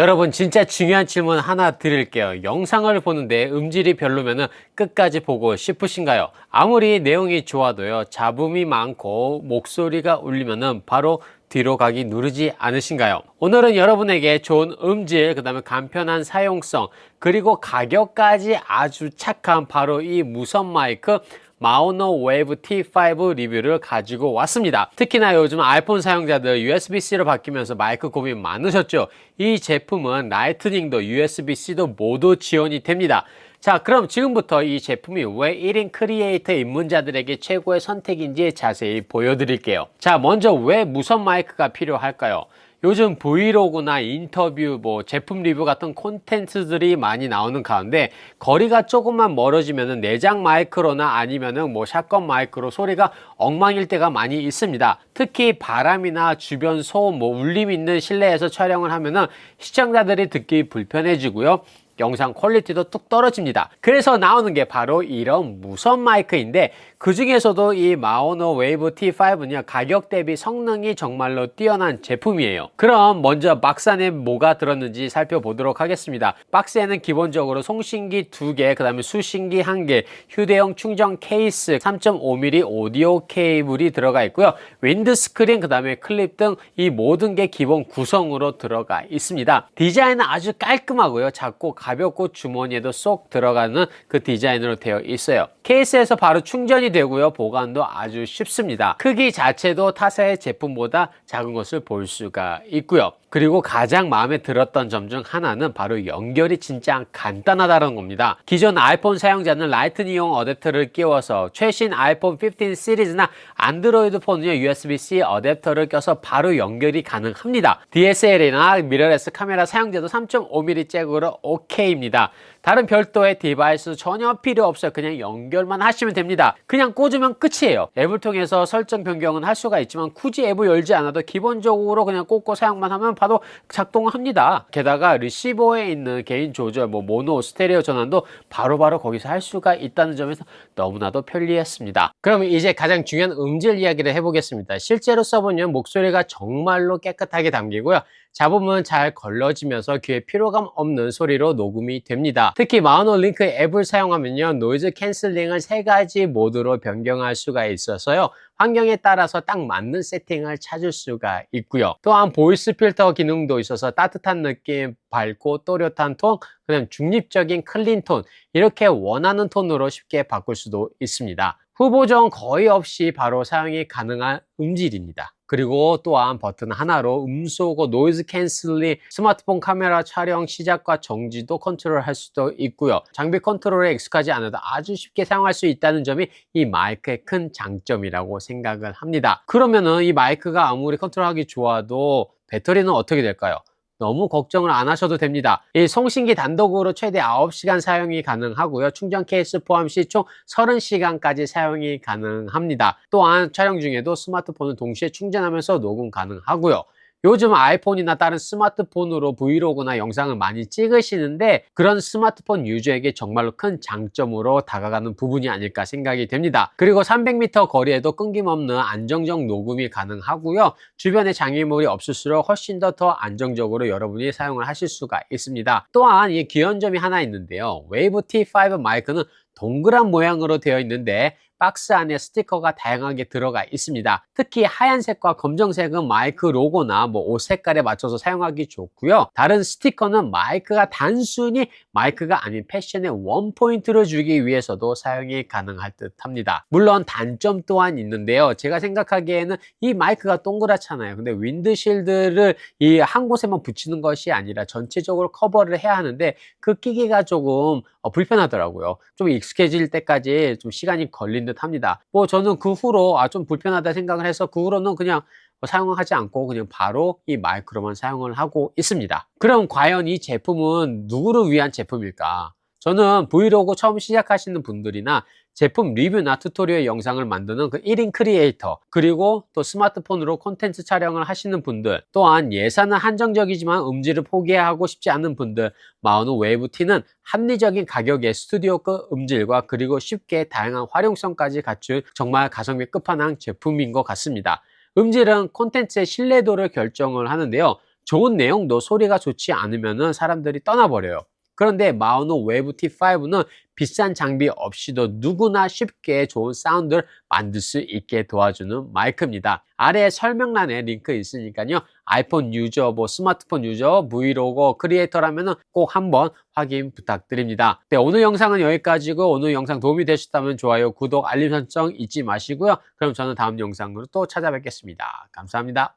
여러분 진짜 중요한 질문 하나 드릴게요. 영상을 보는데 음질이 별로면 끝까지 보고 싶으신가요? 아무리 내용이 좋아도요. 잡음이 많고 목소리가 울리면 바로 뒤로 가기 누르지 않으신가요? 오늘은 여러분에게 좋은 음질, 그 다음에 간편한 사용성, 그리고 가격까지 아주 착한 바로 이 무선 마이크 마우너 웨이브 T5 리뷰를 가지고 왔습니다. 특히나 요즘 아이폰 사용자들 USB-C로 바뀌면서 마이크 고민 많으셨죠? 이 제품은 라이트닝도 USB-C도 모두 지원이 됩니다. 자, 그럼 지금부터 이 제품이 왜 1인 크리에이터 입문자들에게 최고의 선택인지 자세히 보여드릴게요. 자, 먼저 왜 무선 마이크가 필요할까요? 요즘 브이로그나 인터뷰, 뭐 제품 리뷰 같은 콘텐츠들이 많이 나오는 가운데 거리가 조금만 멀어지면은 내장 마이크로나 아니면은 뭐 샷건 마이크로 소리가 엉망일 때가 많이 있습니다. 특히 바람이나 주변 소음, 뭐 울림 있는 실내에서 촬영을 하면은 시청자들이 듣기 불편해지고요. 영상 퀄리티도 뚝 떨어집니다. 그래서 나오는 게 바로 이런 무선 마이크인데 그 중에서도 이 마오노 웨이브 T5는 가격 대비 성능이 정말로 뛰어난 제품이에요. 그럼 먼저 박스 안에 뭐가 들었는지 살펴보도록 하겠습니다. 박스에는 기본적으로 송신기 2개, 그 다음에 수신기 1개, 휴대용 충전 케이스, 3.5mm 오디오 케이블이 들어가 있고요. 윈드 스크린, 그 다음에 클립 등 이 모든 게 기본 구성으로 들어가 있습니다. 디자인은 아주 깔끔하고요. 작고 가 볍고 주머니에도 쏙 들어가는 그 디자인으로 되어 있어요. 케이스에서 바로 충전이 되고요. 보관도 아주 쉽습니다. 크기 자체도 타사의 제품보다 작은 것을 볼 수가 있고요. 그리고 가장 마음에 들었던 점 중 하나는 바로 연결이 진짜 간단하다는 겁니다. 기존 아이폰 사용자는 라이트닝용 어댑터를 끼워서 최신 아이폰 15 시리즈나 안드로이드 폰은요 USB-C 어댑터를 껴서 바로 연결이 가능합니다. DSL이나 미러레스 카메라 사용자도 3.5mm 잭으로 OK입니다. 다른 별도의 디바이스 전혀 필요 없어요. 그냥 연결만 하시면 됩니다. 그냥 꽂으면 끝이에요. 앱을 통해서 설정 변경은 할 수가 있지만 굳이 앱을 열지 않아도 기본적으로 그냥 꽂고 사용만 하면 바로 작동합니다. 게다가 리시버에 있는 개인 조절, 뭐 모노, 스테레오 전환도 바로바로 거기서 할 수가 있다는 점에서 너무나도 편리했습니다. 그럼 이제 가장 중요한 음질 이야기를 해보겠습니다. 실제로 써보면 목소리가 정말로 깨끗하게 담기고요. 잡음은 잘 걸러지면서 귀에 피로감 없는 소리로 녹음 이 됩니다. 특히 마우노 링크 앱을 사용하면요. 노이즈 캔슬링을 세 가지 모드로 변경할 수가 있어서요. 환경에 따라서 딱 맞는 세팅을 찾을 수가 있고요. 또한 보이스 필터 기능도 있어서 따뜻한 느낌, 밝고 또렷한 톤, 그다음 중립적인 클린 톤 이렇게 원하는 톤으로 쉽게 바꿀 수도 있습니다. 후보정 거의 없이 바로 사용이 가능한 음질입니다. 그리고 또한 버튼 하나로 음소거, 노이즈 캔슬링, 스마트폰 카메라 촬영 시작과 정지도 컨트롤할 수도 있고요. 장비 컨트롤에 익숙하지 않아도 아주 쉽게 사용할 수 있다는 점이 이 마이크의 큰 장점이라고 생각을 합니다. 그러면은 이 마이크가 아무리 컨트롤하기 좋아도 배터리는 어떻게 될까요? 너무 걱정을 안 하셔도 됩니다. 이 송신기 단독으로 최대 9시간 사용이 가능하고요. 충전 케이스 포함 시 총 30시간까지 사용이 가능합니다. 또한 촬영 중에도 스마트폰을 동시에 충전하면서 녹음 가능하고요. 요즘 아이폰이나 다른 스마트폰으로 브이로그나 영상을 많이 찍으시는데 그런 스마트폰 유저에게 정말로 큰 장점으로 다가가는 부분이 아닐까 생각이 됩니다. 그리고 300m 거리에도 끊김없는 안정적 녹음이 가능하고요. 주변에 장애물이 없을수록 훨씬 더 더 안정적으로 여러분이 사용을 하실 수가 있습니다. 또한 이 귀여운 점이 하나 있는데요. 웨이브 T5 마이크는 동그란 모양으로 되어 있는데 박스 안에 스티커가 다양하게 들어가 있습니다. 특히 하얀색과 검정색은 마이크 로고나 뭐 옷 색깔에 맞춰서 사용하기 좋고요. 다른 스티커는 마이크가 단순히 마이크가 아닌 패션의 원포인트를 주기 위해서도 사용이 가능할 듯 합니다. 물론 단점 또한 있는데요. 제가 생각하기에는 이 마이크가 동그랗잖아요. 근데 윈드실드를 이 한 곳에만 붙이는 것이 아니라 전체적으로 커버를 해야 하는데 그 끼기가 조금 어, 불편하더라고요. 좀 익숙 해질 때까지 좀 시간이 걸린 듯 합니다. 뭐 저는 그 후로 아, 좀 불편하다 생각을 해서 그 후로는 그냥 뭐 사용하지 않고 그냥 바로 이 마이크로만 사용을 하고 있습니다. 그럼 과연 이 제품은 누구를 위한 제품일까? 저는 브이로그 처음 시작하시는 분들이나 제품 리뷰나 튜토리얼 영상을 만드는 그 1인 크리에이터 그리고 또 스마트폰으로 콘텐츠 촬영을 하시는 분들 또한 예산은 한정적이지만 음질을 포기하고 싶지 않은 분들 마우노 웨이브 T는 합리적인 가격의 스튜디오급 음질과 그리고 쉽게 다양한 활용성까지 갖춘 정말 가성비 끝판왕 제품인 것 같습니다. 음질은 콘텐츠의 신뢰도를 결정을 하는데요. 좋은 내용도 소리가 좋지 않으면 사람들이 떠나버려요. 그런데 마우노 웨브 T5는 비싼 장비 없이도 누구나 쉽게 좋은 사운드를 만들 수 있게 도와주는 마이크입니다. 아래 설명란에 링크 있으니까요. 아이폰 유저, 뭐 스마트폰 유저, 브이로거 크리에이터라면 꼭 한번 확인 부탁드립니다. 네, 오늘 영상은 여기까지고 오늘 영상 도움이 되셨다면 좋아요, 구독, 알림 설정 잊지 마시고요. 그럼 저는 다음 영상으로 또 찾아뵙겠습니다. 감사합니다.